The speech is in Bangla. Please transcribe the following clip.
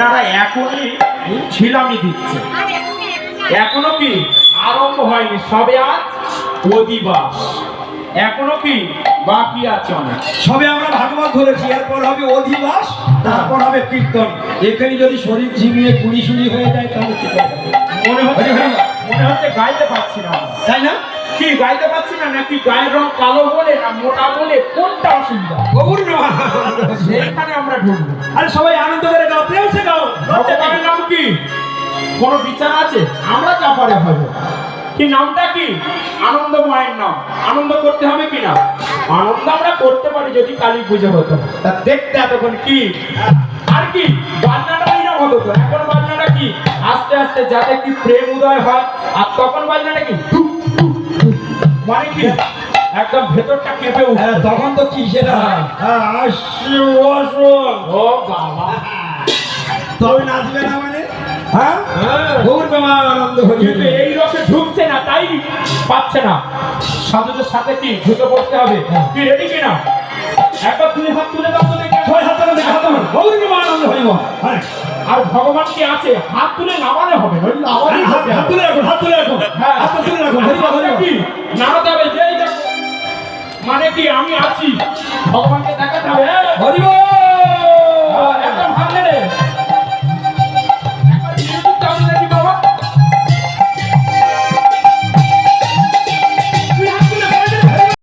এনারা এখনই ছিলামি দিচ্ছে। এখনও কি আরম্ভ হয়নি? সবে আজ অধিবাস। এখনও কি বাকি আছে অনেক। সবে আমরা ভাগবত ধরেছি এরপর হবে অধিবাস তারপর হবে কীর্তন। এখানে যদি শরীর ঝিমিয়ে কুড়ি শুনি হয়ে যায় তাহলে কি করবে? মনে হচ্ছে মনে হচ্ছে গাইতে পারছি না তাই না? কি গাইতে পারছি না? নাকি গায়ের রং কালো বলে না মোটা বলে কোনটা অসুবিধা? গবুর না সেইখানে আমরা ঢুকবো। আরে সবাই আনন্দ করে কোন বিচার আছে? আমরা চাপারে হব কি নামটা কি? আনন্দময়ের নাম। আনন্দ করতে হবে কি না? আনন্দ আমরা করতে পারি যদি কালী পুজো হতো। তা দেখতে এতক্ষণ কি? আর কি? বাজনাটা হতো এখন বাজনাটা কি? আস্তে আস্তে যাতে কি প্রেম উদয় হয়। আর তখন বাজনাটা কি। মানে কি? একদম ভেতরটা কেঁপে উঠে হ্যাঁ, তখন তো কি সেটা হ্যাঁ, আসো, আসো। ও বাবা। তবে নাচবে না মানে? হ্যাঁ? বাবা আনন্দ হয়ে এই রসে ঢুকছে না তাই পাচ্ছে না। সাধুদের সাথে কি ঢুকে পড়তে হবে? রেডি কিনা? একবার তুলে হাত তুলে দাও তো দেখি। ছয় হাত তুলে দেখো তো। গৌর বাবা আনন্দ হইব হ্যাঁ। আর ভগবান কি আছে? হাত তুলে নামালে হবে হাত হবে। হাত তুলে রাখো হাত তুলে রাখো হ্যাঁ। হাত তুলে রাখো হরিবা হাতটা কি হবে মানে কি আমি আছি? ভগবানকে